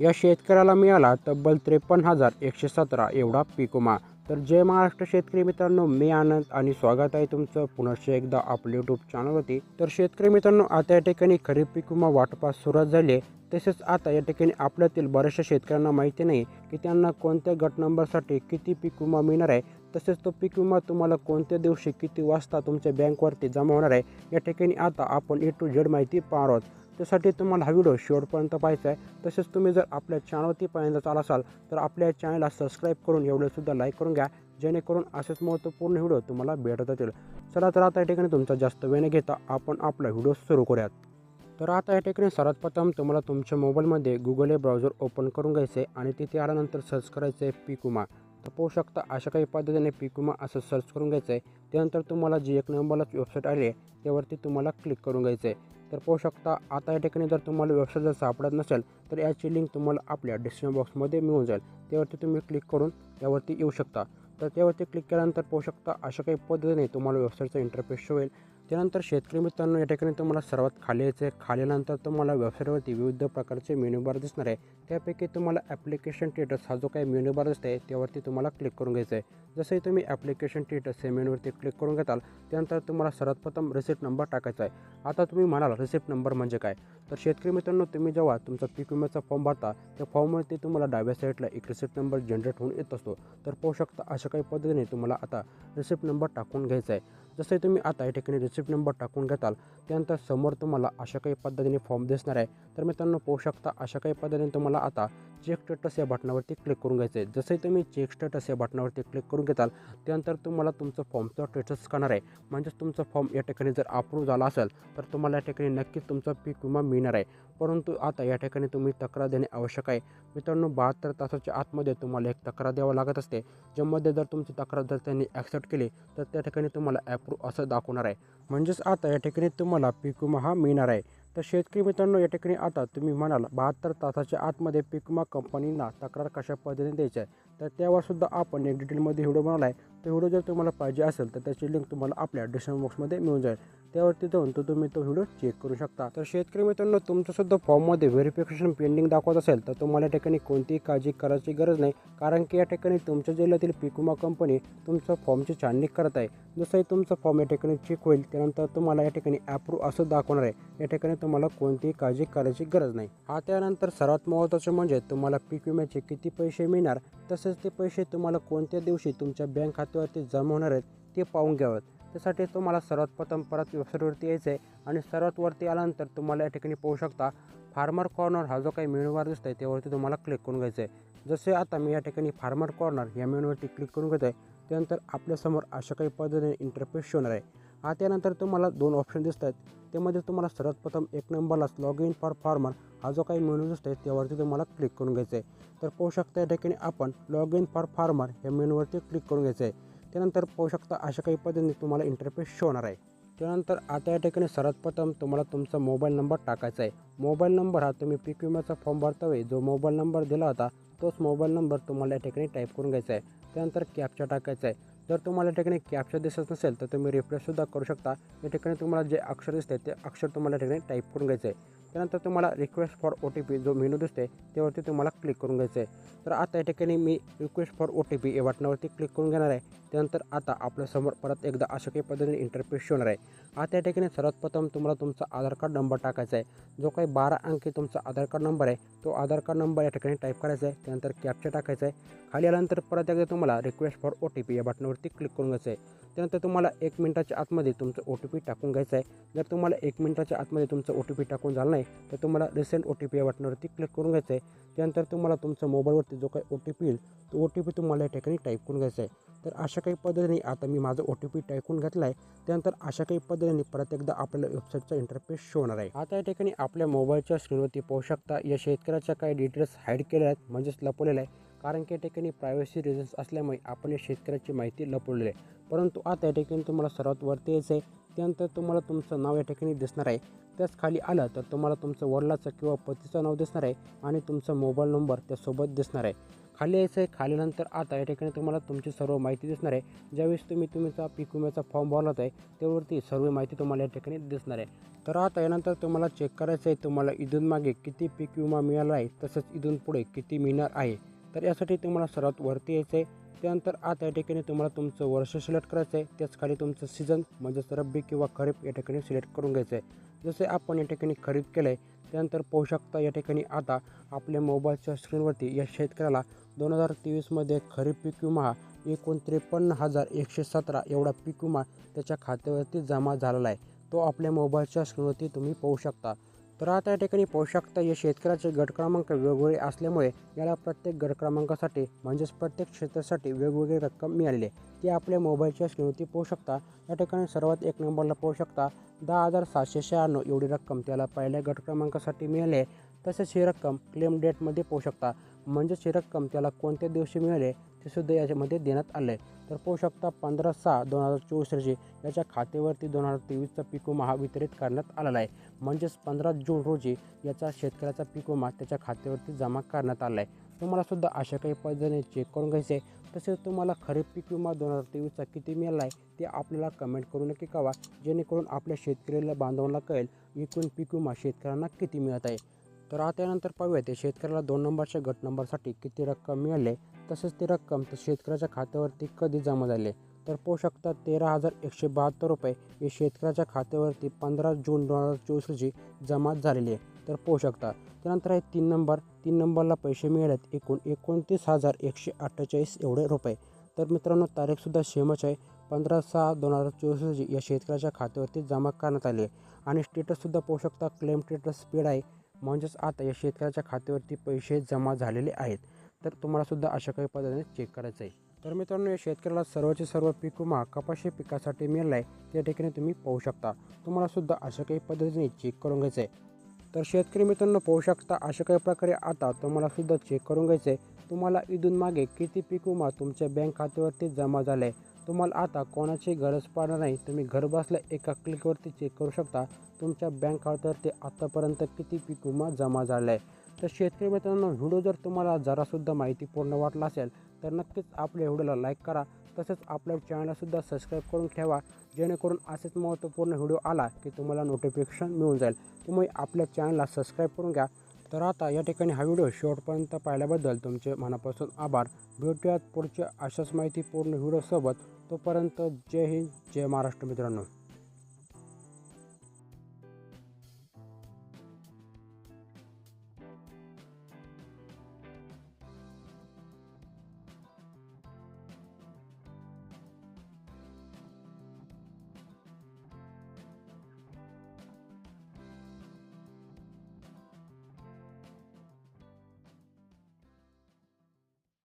या शेतकऱ्याला मिळाला तब्बल त्रेपन्न हजार एकशे सतरा एवढा पीक विमा तर जय महाराष्ट्र शेतकरी मित्रांनो मी आनंद आणि स्वागत आहे तुमचं पुनश्च एकदा आपल्या यूट्यूब चॅनलवरती तर शेतकरी मित्रांनो आता या ठिकाणी खरीप पीक विमा वाटपास सुरुवात झाली आहे. तसेच आता या ठिकाणी आपल्यातील बऱ्याचशा शेतकऱ्यांना माहिती नाही की त्यांना कोणत्या गट नंबरसाठी किती पीक विमा मिळणार आहे. तसेच तो पीक विमा तुम्हाला कोणत्या दिवशी किती वाजता तुमच्या बँकवरती जमा होणार आहे. या ठिकाणी आता आपण ए टू झेड माहिती पाहणार आहोत. त्यासाठी तुम्हाला हा व्हिडिओ शेवटपर्यंत पाहायचा आहे. तसेच तुम्ही जर आपल्या चॅनलवरती पर्यंत चाल असाल तर आपल्या चॅनलला सबस्क्राईब करून एवढंसुद्धा लाईक करून घ्या जेणेकरून असेच महत्त्वपूर्ण व्हिडिओ तुम्हाला भेटत येतील चला तर आता या ठिकाणी तुमचा जास्त वेळ न घेता आपण आपला व्हिडिओ सुरू करूयात. तर आता या ठिकाणी सर्वात प्रथम तुम्हाला तुमच्या मोबाईलमध्ये गुगल हे ब्राउझर ओपन करून घ्यायचे आहे आणि तिथे आल्यानंतर सर्च करायचं आहे पीक विमा तर शकता अशा काही पद्धतीने पीक विमा असं सर्च करून घ्यायचं आहे त्यानंतर तुम्हाला जी एक नंबरलाच वेबसाईट आली आहे त्यावरती तुम्हाला क्लिक करून घ्यायचं आहे तर पाहू शकता आता या ठिकाणी जर तुम्हाला वेबसाईट जर सापडत नसेल तर याची लिंक तुम्हाला आपल्या डिस्क्रिप्शन बॉक्समध्ये मिळून जाईल. त्यावरती तुम्ही क्लिक करून त्यावरती येऊ शकता. तर त्यावरती क्लिक केल्यानंतर पाहू शकता अशा काही पद्धतीने तुम्हाला वेबसाईटचा इंटरफेस होईल त्यानंतर शेतकरी मित्रांनो या ठिकाणी तुम्हाला सर्वात खाली यायचं आहे खाल्यानंतर तुम्हाला वेबसाईटवरती विविध प्रकारचे मेन्यूबार दिसणार आहे. त्यापैकी तुम्हाला ॲप्लिकेशन टेटस हा जो काही मेन्यूबार दिसत आहे त्यावरती तुम्हाला क्लिक करून घ्यायचं आहे जसंही तुम्ही ॲप्लिकेशन टेटस हे मेन्यूवरती क्लिक करून घेताल त्यानंतर तुम्हाला सर्वात प्रथम रिसिप्ट नंबर टाकायचा आहे. आता तुम्ही म्हणाल रिसिप्ट नंबर म्हणजे काय? तर शेतकरी मित्रांनो तुम्ही जेव्हा तुमचा पीक विम्याचा फॉर्म भरता त्या फॉर्मवरती तुम्हाला डाव्या साईडला एक रिसिप्ट नंबर जनरेट होऊन येत असतो. तर पाहू शकता अशा काही पद्धतीने तुम्हाला आता रिसिप्ट नंबर टाकून घ्यायचा आहे. जसंही तुम्ही आता या ठिकाणी रिसिप्ट नंबर टाकून घेताल त्यानंतर समोर तुम्हाला अशा काही पद्धतीने फॉर्म दिसणार आहे. तर मित्रांनो पाहू शकता अशा काही पद्धतीने तुम्हाला आता चेक स्टेटस या बटनावरती क्लिक करून घ्यायचं आहे जसंही तुम्ही चेक स्टेटस या बटनावरती क्लिक करून घेताल त्यानंतर तुम्हाला तुमचं फॉर्मचा स्टेटस करणार आहे. म्हणजेच तुमचा फॉर्म या ठिकाणी जर अप्रूव्ह झाला असेल तर तुम्हाला या ठिकाणी नक्कीच तुमचा पीक विमा मिळणार आहे. परंतु आता या ठिकाणी तुम्ही तक्रार देणे आवश्यक आहे. मित्रांनो बहात्तर तासाच्या आतमध्ये तुम्हाला एक तक्रार द्यावं लागत असते ज्यामध्ये जर तुमची तक्रार जर त्यांनी ॲक्सेप्ट केली तर त्या ठिकाणी तुम्हाला ॲप्रूव्ह असं दाखवणार आहे. म्हणजेच आता या ठिकाणी तुम्हाला पीक विमा हा मिळणार आहे. तर शेतकरी मित्रांनो या ठिकाणी आता तुम्ही म्हणाल बहात्तर तासाच्या आतमध्ये पीक विमा तक्रार कशा पद्धतीने द्यायची आहे? तर त्यावर सुद्धा आपण एक डिटेलमध्ये व्हिडिओ बनवला आहे. तो व्हिडिओ जर तुम्हाला पाहिजे असेल तर त्याची लिंक तुम्हाला आपल्या डिस्क्रिप्शन बॉक्समध्ये मिळून जाईल. त्यावरती जाऊन तो तुम्ही तो व्हिडिओ चेक करू शकता. तर शेतकरी मित्रांनो तुमचंसुद्धा फॉर्ममध्ये व्हेरिफिकेशन पेंडिंग दाखवत असेल तर तुम्हाला या ठिकाणी कोणतीही काळजी करायची गरज नाही. कारण की या ठिकाणी तुमच्या जिल्ह्यातील पीक विमा कंपनी तुमच्या फॉर्मची छाननी करत आहे. जसंही तुमचं फॉर्म या ठिकाणी चेक होईल त्यानंतर तुम्हाला या ठिकाणी ॲप्रूव्ह असं दाखवणार आहे. या ठिकाणी तुम्हाला कोणतीही काळजी करायची गरज नाही. हा त्यानंतर सर्वात महत्त्वाचं म्हणजे तुम्हाला पीक विम्याचे किती पैसे मिळणार तसेच ते पैसे तुम्हाला कोणत्या दिवशी तुमच्या बँक खात्यावरती जमा होणार आहेत ते पाहून घ्यावेत. त्यासाठी तुम्हाला सर्वात प्रथम परत वेबसाईटवरती यायचं आहे आणि सर्वात वरती आल्यानंतर तुम्हाला या ठिकाणी पाहू शकता फार्मर कॉर्नर हा जो काही मेनूवर दिसत आहे त्यावरती तुम्हाला क्लिक करून घ्यायचं आहे जसे आता मी या ठिकाणी फार्मर कॉर्नर या मेनूवरती क्लिक करून घेतो आहे त्यानंतर आपल्यासमोर अशा काही पद्धतीने इंटरफेस शोणार आहे. हा त्यानंतर तुम्हाला दोन ऑप्शन दिसत आहेत त्यामध्ये तुम्हाला सर्वात प्रथम एक नंबरलाच लॉग इन फॉर फार्मर हा जो काही मेनू दिसतो आहे त्यावरती तुम्हाला क्लिक करून घ्यायचं आहे तर पाहू शकता या ठिकाणी आपण लॉग इन फॉर फार्मर या मेनूवरती क्लिक करून घ्यायचं आहे त्यानंतर पाहू शकता अशा काही पद्धतीने तुम्हाला इंटरफेस शो होणार आहे. त्यानंतर आता या ठिकाणी सर्वात प्रथम तुम्हाला तुमचा मोबाईल नंबर टाकायचा आहे. मोबाईल नंबर हा तुम्ही पीक विम्याचा फॉर्म भरतावे जो मोबाईल नंबर दिला होता तोच मोबाईल नंबर तुम्हाला या ठिकाणी टाईप करून घ्यायचा आहे. त्यानंतर कॅपचा टाकायचा आहे. जर तुम्हाला या ठिकाणी कॅप्चा दिसत नसेल तर तुम्ही रिफ्रेशसुद्धा करू शकता. या ठिकाणी तुम्हाला जे अक्षर दिसते ते अक्षर तुम्हाला या ठिकाणी टाईप करून घ्यायचं आहे. त्यानंतर तुम्हाला request for O T P जो मेनू दिसते त्यावरती तुम्हाला क्लिक करून घ्यायचं आहे तर आता या ठिकाणी मी request for O T P या बटनावरती क्लिक करून घेणार आहे. त्यानंतर आता आपल्यासमोर परत एकदा अशा काही पद्धतीने इंटरफेस होणार आहे. आता या ठिकाणी सर्वात प्रथम तुम्हाला तुमचा आधार कार्ड नंबर टाकायचा आहे. जो काही बारा अंकी तुमचा आधार कार्ड नंबर आहे तो आधार कार्ड नंबर या ठिकाणी टाईप करायचा आहे. त्यानंतर कॅप्चा टाकायचा आहे. खाली आल्यानंतर परत एकदा तुम्हाला request for O T P या बटनावरती क्लिक करून घ्यायचं आहे. त्यानंतर तुम्हाला एक मिनटाच्या आतमध्ये तुमचं ओ टी पी टाकून घ्यायचं आहे. जर तुम्हाला एक मिनटाच्या आतमध्ये तुमचं ओ टी पी टाकून झालं नाही तर तुम्हाला रिसेंट ओ टी पी या बटनावरती क्लिक करून घ्यायचं आहे त्यानंतर तुम्हाला तुमच्या मोबाईलवरती जो काही ओ टी पी येईल तो ओ टी पी तुम्हाला या ठिकाणी टाईप करून घ्यायचा आहे तर अशा काही पद्धतीने आता मी माझं ओ टी पी टाकून घेतला आहे त्यानंतर अशा काही पद्धतीने परत एकदा आपल्याला वेबसाईटचा इंटरफेस शो होणार आहे. आता या ठिकाणी आपल्या मोबाईलच्या स्क्रीनवरती पाहू शकता या शेतकऱ्याच्या काही डिटेल्स हाईड केल्या आहेत म्हणजेच लपवलेल्या आहे कारण की या ठिकाणी प्रायव्हसी रिझन्स असल्यामुळे आपण या शेतकऱ्याची माहिती लपवलेली आहे. परंतु आता या ठिकाणी तुम्हाला सर्वात वरती यायचं आहे त्यानंतर तुम्हाला तुमचं नाव या ठिकाणी दिसणार आहे. त्याच खाली आलं तर तुम्हाला तुमचं वडिलाचं किंवा पतीचं नाव दिसणार आहे आणि तुमचा मोबाईल नंबर त्यासोबत दिसणार आहे. खाली यायचं आहे खालीनंतर आता या ठिकाणी तुम्हाला तुमची सर्व माहिती दिसणार आहे. ज्यावेळेस तुम्ही तुमचा पीक विम्याचा फॉर्म भरला आहे त्यावरती सर्व माहिती तुम्हाला या ठिकाणी दिसणार आहे. तर आता यानंतर तुम्हाला चेक करायचं आहे तुम्हाला इथून मागे किती पीक विमा मिळाला आहे तसंच इथून पुढे किती मिळणार आहे. तर यासाठी तुम्हाला सर्वात वरती यायचं आहे. त्यानंतर आता या ठिकाणी तुम्हाला तुमचं वर्ष सिलेक्ट करायचं आहे. त्याच खाली तुमचं सीझन म्हणजेच रब्बी किंवा खरीप या ठिकाणी सिलेक्ट करून घ्यायचं आहे. जसे आपण या ठिकाणी खरेदी केलं आहे त्यानंतर पाहू शकता या ठिकाणी आता आपल्या मोबाईलच्या स्क्रीनवरती या शेतकऱ्याला दोन हजार तेवीसमध्ये खरीप पीक विमा हा एकूण त्रेपन्न हजार एकशे सतरा एवढा पीक विमा त्याच्या खात्यावरती जमा झालेला आहे. तो आपल्या मोबाईलच्या स्क्रीनवरती तुम्ही पाहू शकता. तर आता या ठिकाणी पाहू या शेतकऱ्याचे गट क्रमांक वेगवेगळे असल्यामुळे याला प्रत्येक गट क्रमांकासाठी म्हणजेच प्रत्येक क्षेत्रासाठी वेगवेगळी रक्कम मिळाली ती आपल्या मोबाईलच्या स्क्रीनवरती पोहू शकता. या ठिकाणी सर्वात एक नंबरला पोहू शकता. दहा हजार सातशे शहाण्णव एवढी रक्कम त्याला पहिल्या गट क्रमांकासाठी मिळाली तसेच ही रक्कम क्लेम डेटमध्ये पोहू शकता. म्हणजेच ही रक्कम त्याला कोणत्या दिवशी मिळाले ते सुद्धा याच्यामध्ये देण्यात आलं आहे तर पाहू शकता पंधरा सहा दोन हजार चोवीस रोजी याच्या खात्यावरती दोन हजार तेवीसचा पीक विमा हा वितरित करण्यात आलेला आहे. म्हणजेच पंधरा जून रोजी याचा शेतकऱ्याचा पीक विमा त्याच्या खात्यावरती जमा करण्यात आला आहे तुम्हाला सुद्धा अशा काही पद्धतीने चेक करून घ्यायचे आहे. तसेच तुम्हाला खरीप पीक विमा दोन हजार तेवीसचा किती मिळाला आहे ते आपल्याला कमेंट करू नक्की कळवा. जेणेकरून आपल्या शेतकऱ्याला बांधवांना कळेल एकूण पीक विमा शेतकऱ्यांना किती मिळत आहे. तर आता यानंतर पाहूया ते शेतकऱ्याला दोन नंबरच्या गट नंबरसाठी किती रक्कम मिळाले? तसेच ती रक्कम तर शेतकऱ्याच्या खात्यावरती कधी जमा झाली? तर पाहू शकता तेरा हजार एकशे बहात्तर रुपये हे शेतकऱ्याच्या खात्यावरती पंधरा जून दोन हजार चोवीस रोजी जमा झालेली आहे. तर पाहू शकता त्यानंतर आहे तीन नंबर तीन नंबरला पैसे मिळालेत एकूण एकोणतीस हजार एकशे अठ्ठेचाळीस एवढे रुपये. तर मित्रांनो तारीखसुद्धा सेमच आहे. पंधरा सहा दोन हजार चोवीस रोजी या शेतकऱ्याच्या खात्यावरती जमा करण्यात आली आहे. आणि स्टेटससुद्धा पाहू शकता क्लेम स्टेटस स्पीड आहे. म्हणजेच आता या शेतकऱ्याच्या खात्यावरती पैसे जमा झालेले आहेत. तर तुम्हालासुद्धा अशा काही पद्धतीने चेक करायचं आहे तर मित्रांनो या शेतकऱ्याला सर्वचे सर्व पीक विमा कपाशी पिकासाठी मिळाला आहे त्या ठिकाणी तुम्ही पाहू शकता. तुम्हालासुद्धा अशा काही पद्धतीने चेक करून घ्यायचं आहे तर शेतकरी मित्रांनो पाहू शकता अशा काही प्रकारे आता तुम्हालासुद्धा चेक करून घ्यायचं आहे तुम्हाला ईदून मागे किती पीक विमा तुमच्या बँक खात्यावरती जमा झाला आहे तुम्हाला आता कोणाची गरज पडणार नाही. तुम्ही घरबसल्या एका क्लिकवरती चेक करू शकता. तुमच्या बँक खात्यावरती आत्तापर्यंत किती पीक विमा जमा झाला आहे तर शेतकरी मित्रांनो व्हिडिओ जर तुम्हाला जरासुद्धा माहितीपूर्ण वाटला असेल तर नक्कीच आपल्या व्हिडिओला लाईक करा. तसेच आपल्या चॅनलसुद्धा सबस्क्राईब करून ठेवा. जेणेकरून असेच महत्त्वपूर्ण व्हिडिओ आला की तुम्हाला नोटिफिकेशन मिळून जाईल. तुम्ही आपल्या चॅनलला सबस्क्राईब करून घ्या. तर आता या ठिकाणी हा व्हिडिओ शेवटपर्यंत पाहिल्याबद्दल तुमचे मनापासून आभार. भेटूयात पुढच्या अशाच माहितीपूर्ण व्हिडिओसोबत. तोपर्यंत जय हिंद जय महाराष्ट्र मित्रांनो.